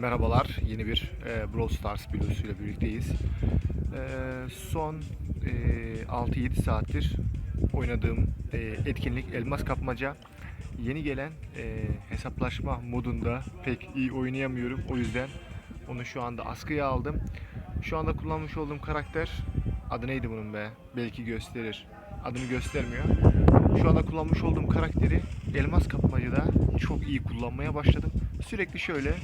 Merhabalar, yeni bir e, Brawl Stars videosuyla birlikteyiz. E, son e, 6-7 saattir oynadığım e, etkinlik Elmas Kapmaca. Yeni gelen e, hesaplaşma modunda pek iyi oynayamıyorum. O yüzden onu şu anda askıya aldım. Şu anda kullanmış olduğum karakter, adı neydi bunun be? Belki gösterir. Adını göstermiyor. Şu anda kullanmış olduğum karakteri Elmas Kapmaca'da çok iyi kullanmaya başladım. Sürekli şöyle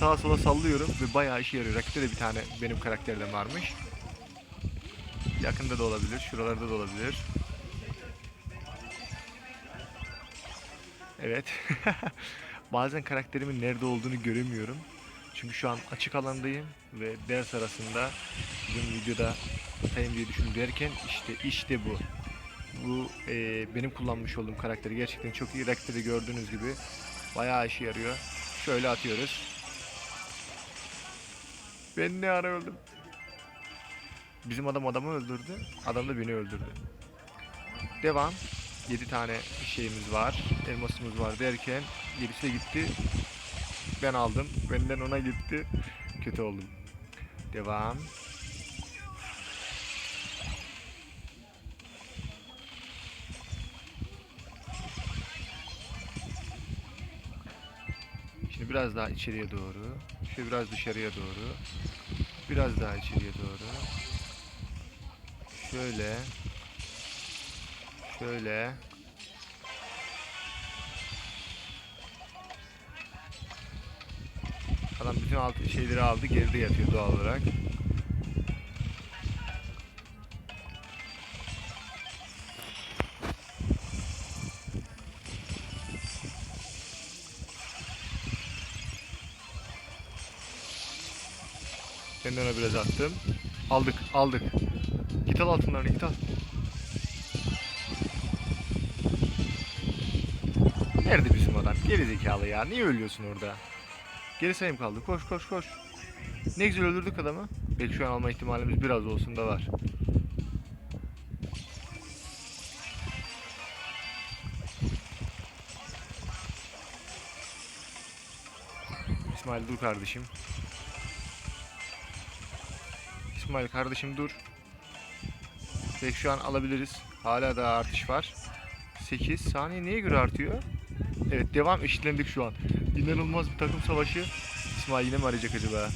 sağa sola sallıyorum ve bayağı işe yarıyor. Rakipte de bir tane benim karakterden varmış. Yakında da olabilir, şuralarda da olabilir. Evet. Bazen karakterimin nerede olduğunu göremiyorum. Çünkü şu an açık alandayım ve ders arasında bugün videoda atayım diye düşündüm derken işte işte bu. Bu e, benim kullanmış olduğum karakteri gerçekten çok iyi. Rakipte de gördüğünüz gibi bayağı işe yarıyor. Şöyle atıyoruz. Ben ne ara öldüm? Bizim adam adamı öldürdü. Adam da beni öldürdü. Devam. 7 tane şeyimiz var. Elmasımız var derken gerisi de gitti. Ben aldım. Benden ona gitti. Kötü oldum. Devam. Şimdi biraz daha içeriye doğru. Şöyle biraz dışarıya doğru. Biraz daha içeriye doğru. Şöyle. Şöyle. Adam bütün alt şeyleri aldı, geride yatıyor doğal olarak. Ben de ona biraz attım. Aldık, aldık. Git al altınlarını, git al. Nerede bizim adam? Geri zekalı ya. Niye ölüyorsun orada? Geri sayım kaldı. Koş koş koş. Ne güzel öldürdük adamı. Belki şu an alma ihtimalimiz biraz olsun da var. İsmail dur kardeşim. İsmail kardeşim dur. Peki şu an alabiliriz. Hala daha artış var. 8 saniye neye göre artıyor? Evet devam eşitlendik şu an. İnanılmaz bir takım savaşı. İsmail yine mi arayacak acaba?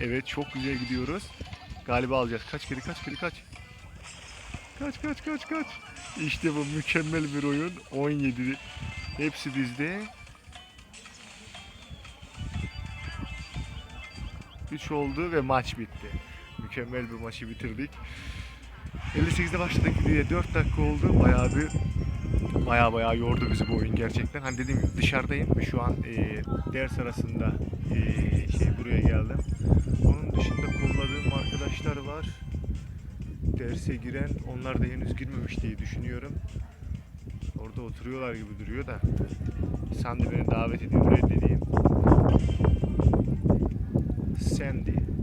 Evet çok güzel gidiyoruz. Galiba alacağız. Kaç kere kaç kere kaç. Kaç kaç kaç kaç. İşte bu mükemmel bir oyun. 17. Hepsi bizde. 3 oldu ve maç bitti. Mükemmel bir maçı bitirdik. 58'de başladık diye 4 dakika oldu. Bayağı bir bayağı bayağı yordu bizi bu oyun gerçekten. Hani dediğim gibi dışarıdayım. Şu an e, ders arasında e, şey buraya geldim. Onun dışında kolladığım arkadaşlar var. Derse giren onlar da henüz girmemiş diye düşünüyorum. Orada oturuyorlar gibi duruyor da. Sandy beni davet ediyor reddedeyim. Sandy.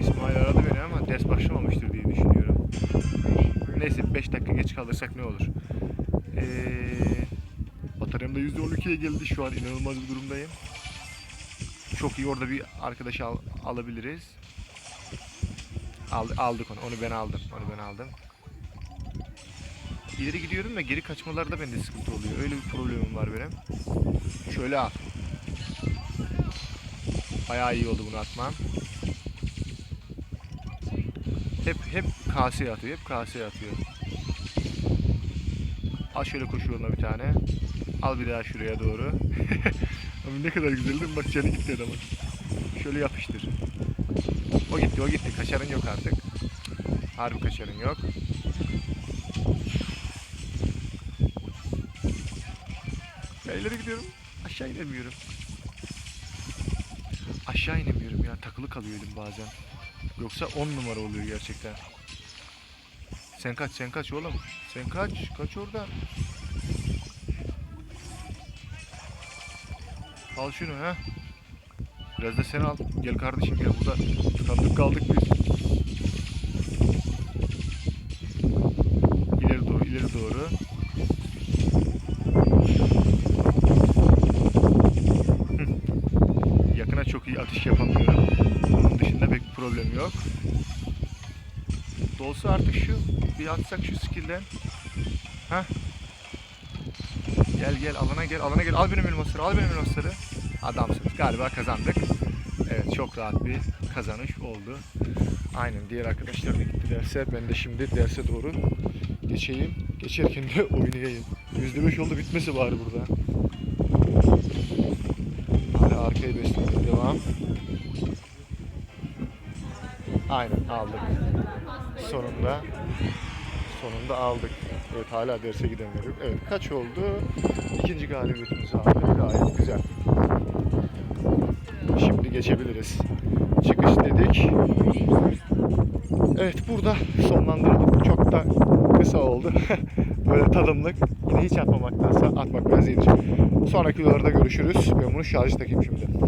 İsmail aradı beni ama ders başlamamıştır diye düşünüyorum. Neyse 5 dakika geç kalırsak ne olur. Ee, bataryam da %12'ye geldi şu an inanılmaz bir durumdayım. Çok iyi orada bir arkadaş al, alabiliriz. Aldı, aldık onu. Onu ben aldım. Onu ben aldım. İleri gidiyorum ve geri kaçmalarda bende sıkıntı oluyor. Öyle bir problemim var benim. Şöyle al. Bayağı iyi oldu bunu atmam. Hep hep kaseye atıyor. Hep kaseye atıyor. Al şöyle koşu bir tane. Al bir daha şuraya doğru. Abi ne kadar güzel? Bak canı gitti adamın. Şöyle yapıştır. O gitti o gitti. Kaçarın yok artık. Harbi kaçarın yok. Ben gidiyorum. Aşağı inemiyorum. Aşağı inemiyorum ya. Takılı kalıyor elim bazen. Yoksa 10 numara oluyor gerçekten. Sen kaç sen kaç oğlum. Sen kaç. Kaç oradan. Al şunu ha. Biraz da sen al. Gel kardeşim gel burada. Tıkandık kaldık biz. Problem yok. Dolsa artık şu bir atsak şu skill'den. Heh. Gel gel alana gel alana gel al benim elmasları al benim elmasları. Adamsınız galiba kazandık. Evet çok rahat bir kazanış oldu. Aynen diğer arkadaşlar da gitti derse ben de şimdi derse doğru geçeyim. Geçerken de oynayayım. %5 oldu bitmesi bari burada. Hala arkayı beslemeye devam. Aynen aldık. Sonunda sonunda aldık. Evet hala derse gidemiyoruz. Evet kaç oldu? İkinci galibiyetimizi aldık. Gayet güzel. Şimdi geçebiliriz. Çıkış dedik. Evet burada sonlandıralım. Çok da kısa oldu. Böyle tadımlık. Yine hiç atmamaktansa atmak biraz iyidir. Sonraki videolarda görüşürüz. Ben bunu şarj takayım şimdi.